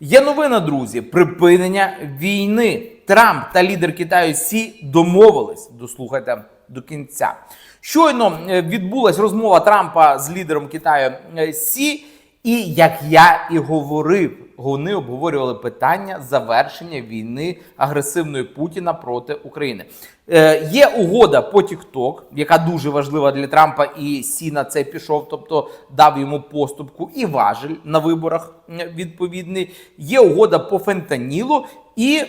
Є новина, друзі, припинення війни. Трамп та лідер Китаю Сі домовились. Дослухайте до кінця. Щойно відбулася відбулась розмова Трампа з лідером Китаю е, Сі, і як я і говорив, вони обговорювали питання завершення війни агресивної Путіна проти України. Е, є угода по TikTok, яка дуже важлива для Трампа, і Сі на це пішов, тобто дав йому поступку і важель на виборах відповідний. Є угода по фентанілу і.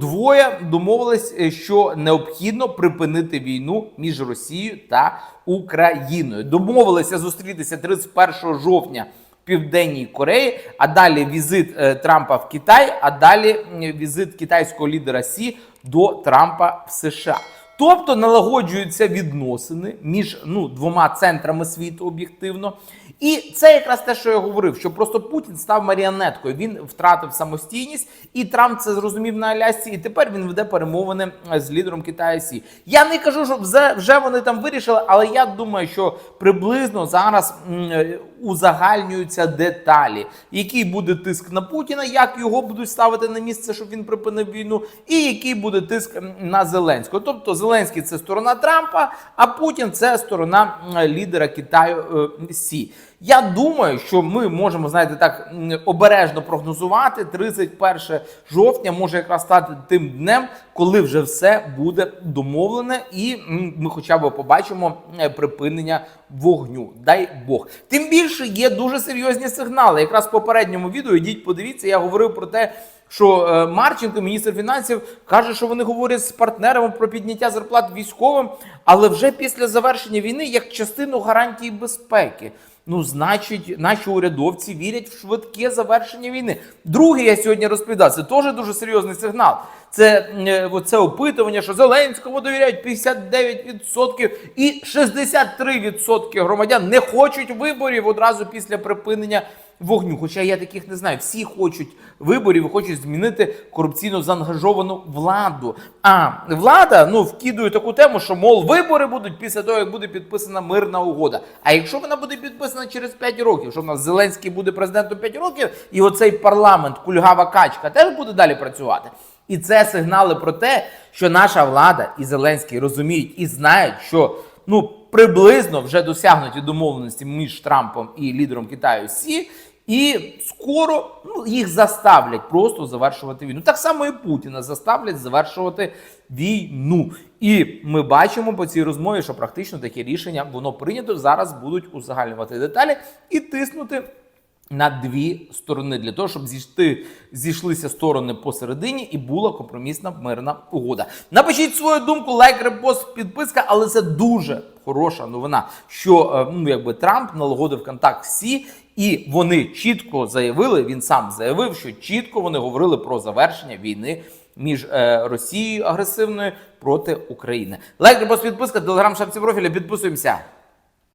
Двоє домовились, е, що необхідно припинити війну між Росією та Україною. Домовилися зустрітися 31 жовтня Південній Кореї, а далі візит е, Трампа в Китай, а далі візит китайського лідера Сі до Трампа в США. Тобто налагоджуються відносини між ну, двома центрами світу об'єктивно. І це якраз те, що я говорив, що просто Путін став маріонеткою. Він втратив самостійність, і Трамп це зрозумів на Алясці. І тепер він веде перемовини е, з лідером Китаю Сі. Я не кажу, що вже, вже вони там вирішили, але я думаю, що приблизно зараз е, узагальнюються деталі, який буде тиск на Путіна, як його будуть ставити на місце, щоб він припинив війну, і який буде тиск на Зеленського. Тобто Зеленський це сторона Трампа, а Путін це сторона лідера Китаю е, Сі. Я думаю, що ми можемо знаєте так обережно прогнозувати. 31 жовтня може якраз стати тим днем, коли вже все буде домовлене, і ми хоча б побачимо е, припинення вогню. Дай Бог. Тим більше є дуже серйозні сигнали. Якраз в попередньому відео йдіть, подивіться, я говорив про те. Що е, Марченко, міністр фінансів, каже, що вони говорять з партнерами про підняття зарплат військовим, але вже після завершення війни як частину гарантії безпеки. Ну, значить, наші урядовці вірять в швидке завершення війни. Друге, я сьогодні розповідав, це теж дуже серйозний сигнал. Це е, оце опитування, що Зеленському довіряють 59% і 63% громадян не хочуть виборів одразу після припинення вогню. Хоча я таких не знаю. Всі хочуть виборів хочуть змінити корупційно заангажовану владу. А влада ну вкидує таку тему, що мов вибори будуть після того, як буде підписана мирна угода. А якщо вона буде підписана через 5 років, що в нас Зеленський буде президентом 5 років, і оцей парламент, кульгава качка, теж буде далі працювати. І це сигнали про те, що наша влада і Зеленський розуміють і знають, що ну приблизно вже досягнуті домовленості між Трампом і лідером Китаю Сі. І скоро ну, їх заставлять просто завершувати війну. Так само і Путіна заставлять завершувати війну. І ми бачимо по цій розмові, що практично таке рішення воно прийнято. Зараз будуть узагальнювати деталі і тиснути на дві сторони для того, щоб зійшти, зійшлися сторони посередині і була компромісна мирна угода. Напишіть свою думку, лайк, репост, підписка, але це дуже хороша новина, що е, ну якби Трамп налагодив контакт з Сі, і вони чітко заявили. Він сам заявив, що чітко вони говорили про завершення війни. Між е, Росією агресивною проти України. Лайк, репост, підписка, телеграм, шапці профіля. Підписуємося.